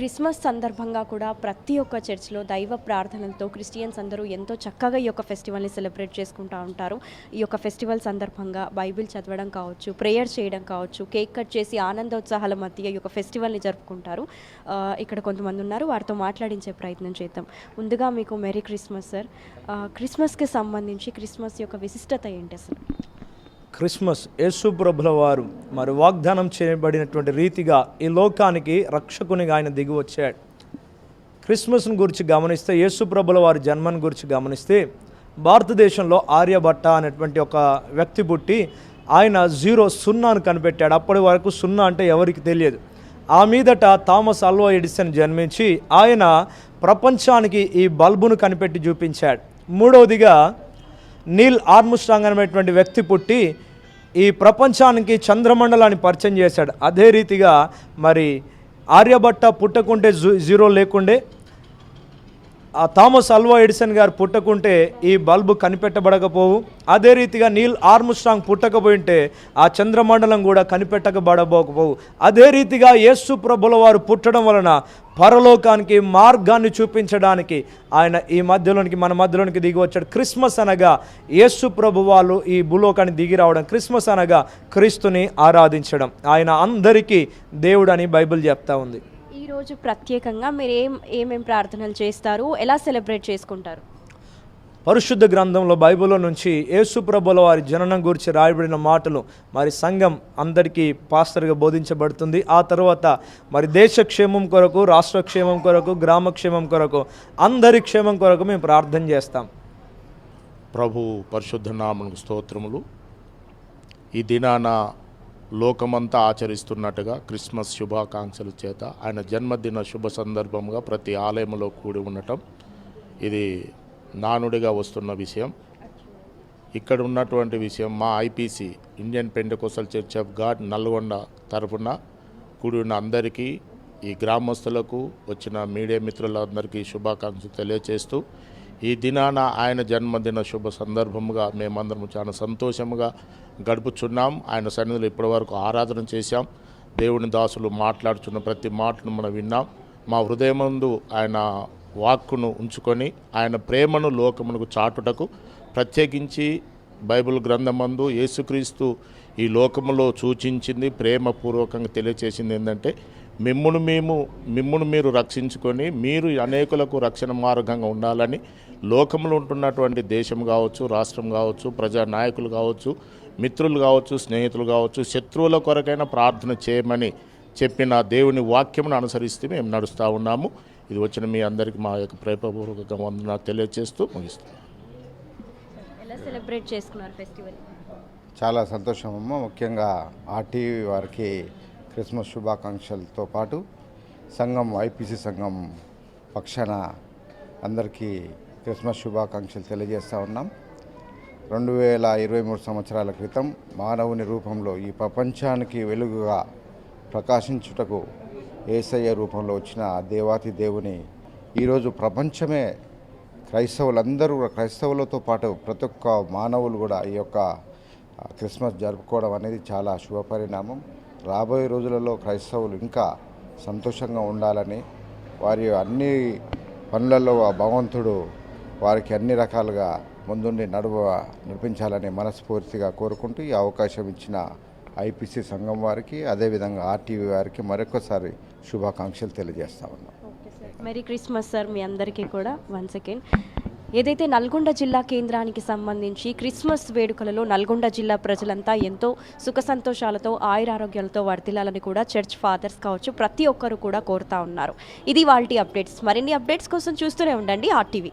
Christmas సందర్భంగా కూడా ప్రతి ఒక్క చర్చ్లో దైవ ప్రార్థనలతో క్రిస్టియన్స్ అందరూ ఎంతో చక్కగా ఈ యొక్క ఫెస్టివల్ని సెలబ్రేట్ చేసుకుంటూ ఉంటారు. ఈ యొక్క ఫెస్టివల్ సందర్భంగా బైబిల్ చదవడం కావచ్చు ప్రేయర్ చేయడం కావచ్చు కేక్ కట్ చేసి ఆనందోత్సాహాల మధ్య ఈ యొక్క ఫెస్టివల్ని జరుపుకుంటారు. ఇక్కడ కొంతమంది ఉన్నారు. వారితో మాట్లాడించే ప్రయత్నం చేద్దాం. ముందుగా మీకు మెరీ క్రిస్మస్ సార్. క్రిస్మస్కి సంబంధించి క్రిస్మస్ యొక్క విశిష్టత ఏంటి అసలు? క్రిస్మస్ యేసుప్రభుల వారు మరి వాగ్దానం చేయబడినటువంటి రీతిగా ఈ లోకానికి రక్షకునిగా ఆయన దిగి వచ్చాడు. క్రిస్మస్ను గురించి గమనిస్తే యేసుప్రభుల వారి జన్మను గురించి గమనిస్తే భారతదేశంలో ఆర్యభట్ట అనేటువంటి ఒక వ్యక్తి పుట్టి ఆయన జీరో సున్నాను కనిపెట్టాడు. అప్పటి వరకు సున్నా అంటే ఎవరికి తెలియదు. ఆ మీదట థామస్ అల్వా ఎడిసన్ జన్మించి ఆయన ప్రపంచానికి ఈ బల్బును కనిపెట్టి చూపించాడు. మూడవదిగా నీల్ ఆర్ముస్ట్రాంగ్ అనేటువంటి వ్యక్తి పుట్టి ఈ ప్రపంచానికి చంద్రమండలాన్ని పరిచయం చేశాడు. అదే రీతిగా మరి ఆర్యభట్ట పుట్టకుంటే జీరో లేకుండే ఆ థామస్ అల్వా ఎడిసన్ గారు పుట్టకుంటే ఈ బల్బు కనిపెట్టబడకపోవు. అదే రీతిగా నీల్ ఆర్మ్స్ట్రాంగ్ పుట్టకపోయింటే ఆ చంద్రమండలం కూడా కనిపెట్టకబడబోకపోవు అదే రీతిగా యేసు ప్రభుల వారు పుట్టడం వలన పరలోకానికి మార్గాన్ని చూపించడానికి ఆయన ఈ మధ్యలోనికి మన మధ్యలోనికి దిగి వచ్చాడు. క్రిస్మస్ అనగా యేసు ప్రభు వాళ్ళు ఈ భూలోకాన్ని దిగి రావడం. క్రిస్మస్ అనగా క్రీస్తుని ఆరాధించడం. ఆయన అందరికీ దేవుడు అని బైబిల్ చెప్తా ఉంది. ఈరోజు ప్రత్యేకంగా మీరు ఏం ఏమేం ప్రార్థనలు చేస్తారు? ఎలా సెలబ్రేట్ చేసుకుంటారు? పరిశుద్ధ గ్రంథంలో బైబిల్లో నుంచి యేసు ప్రభుల వారి జననం గురించి రాయబడిన మాటలు మరి సంఘం అందరికీ పాస్టర్గా బోధించబడుతుంది. ఆ తర్వాత మరి దేశ క్షేమం కొరకు రాష్ట్ర క్షేమం కొరకు గ్రామ క్షేమం కొరకు అందరి క్షేమం కొరకు మేము ప్రార్థన చేస్తాం. ప్రభు పరిశుద్ధ నామకు స్తోత్రములు. ఈ దినాన లోకమంతా ఆచరిస్తున్నట్టుగా క్రిస్మస్ శుభాకాంక్షలు చేత ఆయన జన్మదిన శుభ సందర్భంగా ప్రతి ఆలయంలో కూడి ఉండటం ఇది నానుడిగా వస్తున్న విషయం. ఇక్కడ ఉన్నటువంటి విషయం మా IPC Indian Pentecostal church of God Nalgonda తరఫున కూడి ఉన్న అందరికీ ఈ గ్రామస్తులకు వచ్చిన మీడియా మిత్రులందరికీ శుభాకాంక్షలు తెలియజేస్తూ ఈ దినాన ఆయన జన్మదిన శుభ సందర్భముగా మేమందరం చాలా సంతోషముగా గడుపుచున్నాం. ఆయన సన్నిధిలో ఇప్పటివరకు ఆరాధన చేశాం. దేవుని దాసులు మాట్లాడుచున్న ప్రతి మాటను మనం విన్నాం. మా హృదయమందు ఆయన వాక్కును ఉంచుకొని ఆయన ప్రేమను లోకమునకు చాటుటకు ప్రత్యేకించి బైబిల్ గ్రంథమందు యేసుక్రీస్తు ఈ లోకములో సూచించింది ప్రేమపూర్వకంగా తెలియచేసింది ఏంటంటే మిమ్మును మేము మిమ్మును మీరు రక్షించుకొని మీరు అనేకులకు రక్షణ మార్గంగా ఉండాలని లోకంలో ఉంటున్నటువంటి దేశం కావచ్చు రాష్ట్రం కావచ్చు ప్రజా నాయకులు కావచ్చు మిత్రులు కావచ్చు స్నేహితులు కావచ్చు శత్రువుల కొరకైనా ప్రార్థన చేయమని చెప్పిన దేవుని వాక్యమును అనుసరిస్తే మేము నడుస్తూ ఉన్నాము. ఇది వచ్చిన మీ అందరికీ మా యొక్క ప్రేమపూర్వక వందన తెలియజేస్తూ ముగిస్తున్నాం ఎలా సెలబ్రేట్ చేసుకున్నారు ఫెస్టివల్? చాలా సంతోషం అమ్మ. ముఖ్యంగా ఆర్టీవీ వారికి క్రిస్మస్ శుభాకాంక్షలతో పాటు సంఘం ఐపీసీ సంఘం పక్షాన అందరికీ క్రిస్మస్ శుభాకాంక్షలు తెలియజేస్తూ ఉన్నాం. రెండు వేల ఇరవై మూడు సంవత్సరాల క్రితం మానవుని రూపంలో ఈ ప్రపంచానికి వెలుగుగా ప్రకాశించుటకు ఏసయ్య రూపంలో వచ్చిన దేవాతి దేవుని ఈరోజు ప్రపంచమే క్రైస్తవులందరూ క్రైస్తవులతో పాటు ప్రతి ఒక్క మానవులు కూడా ఈ యొక్క క్రిస్మస్ జరుపుకోవడం అనేది చాలా శుభపరిణామం రాబోయే రోజులలో క్రైస్తవులు ఇంకా సంతోషంగా ఉండాలని వారి అన్ని పనులలో ఆ భగవంతుడు వారికి అన్ని రకాలుగా ముందుండి నడువ నడిపించాలని మనస్ఫూర్తిగా కోరుకుంటూ ఈ అవకాశం ఇచ్చిన ఐపీసీ సంఘం వారికి అదేవిధంగా ఆర్టీవీ వారికి మరొకసారి శుభాకాంక్షలు తెలియజేస్తా ఉన్నాం. Okay sir. Merry Christmas sir మీ అందరికీ కూడా వన్ అగైన్. ఏదైతే నల్గొండ జిల్లా కేంద్రానికి సంబంధించి క్రిస్మస్ వేడుకలలో నల్గొండ జిల్లా ప్రజలంతా ఎంతో సుఖ సంతోషాలతో ఆయురారోగ్యాలతో వర్ధిల్లాలని కూడా చర్చ్ ఫాదర్స్ కావచ్చు ప్రతి ఒక్కరు కూడా కోరుతా ఉన్నారు. ఇది వాళ్ళ అప్డేట్స్. మరిన్ని అప్డేట్స్ కోసం చూస్తూనే ఉండండి ఆర్టీవీ.